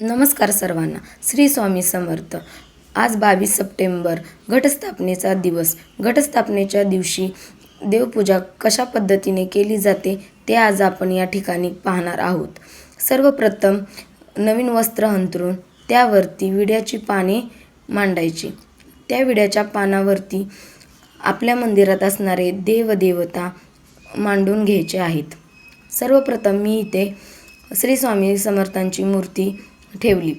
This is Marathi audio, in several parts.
नमस्कार सर्वांना. श्री स्वामी समर्थ. आज बावीस सप्टेंबर घटस्थापनेचा दिवस. घटस्थापनेच्या दिवशी देवपूजा कशा पद्धतीने केली जाते ते आज आपण या ठिकाणी पाहणार आहोत. सर्वप्रथम नवीन वस्त्र अंथरून त्यावरती विड्याची पाने मांडायची. त्या विड्याच्या पानावरती आपल्या मंदिरात असणारे देवदेवता मांडून घ्यायचे आहेत. सर्वप्रथम मी इथे श्री स्वामी समर्थांची मूर्ती ठेवली.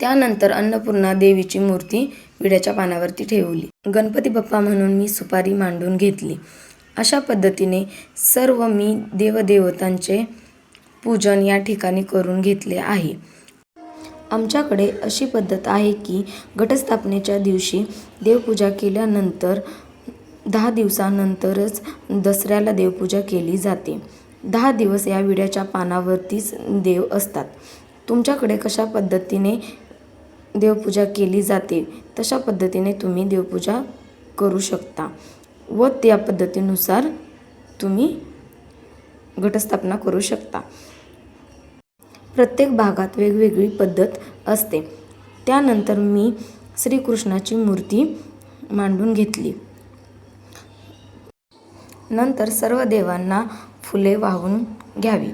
त्यानंतर अन्नपूर्णा देवीची मूर्ती विड्याच्या पानावरती ठेवली. गणपती बाप्पा म्हणून मी सुपारी मांडून घेतली. अशा पद्धतीने सर्व मी देवदेवतांचे पूजन या ठिकाणी करून घेतले आहे. आमच्याकडे अशी पद्धत आहे की घटस्थापनेच्या दिवशी देवपूजा केल्यानंतर दहा दिवसानंतरच दसऱ्याला देवपूजा केली जाते. दहा दिवस या विड्याच्या पानावरतीच देव असतात. तुमच्याकडे कशा पद्धतीने देवपूजा केली जाते? तशा पद्धतीने तुम्ही देवपूजा करू शकता व त्या पद्धतीनुसार तुम्ही घटस्थापना करू शकता. प्रत्येक भागात वेगवेगळी पद्धत असते. त्यानंतर मी श्रीकृष्णाची मूर्ती मांडून घेतली. नंतर सर्व देवांना फुले वाहून घ्यावी.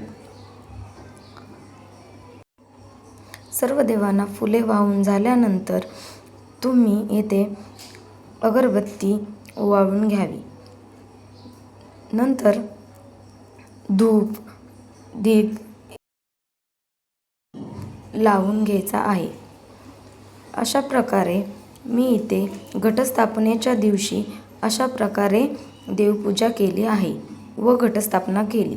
सर्व देवांना फुले वाहून झाल्यानंतर तुम्ही येथे अगरबत्ती ओवाळून घ्यावी. नंतर धूप दीप लावून घ्यायचा आहे. अशा प्रकारे मी इथे घटस्थापनेच्या दिवशी अशा प्रकारे देवपूजा केली आहे व घटस्थापना केली.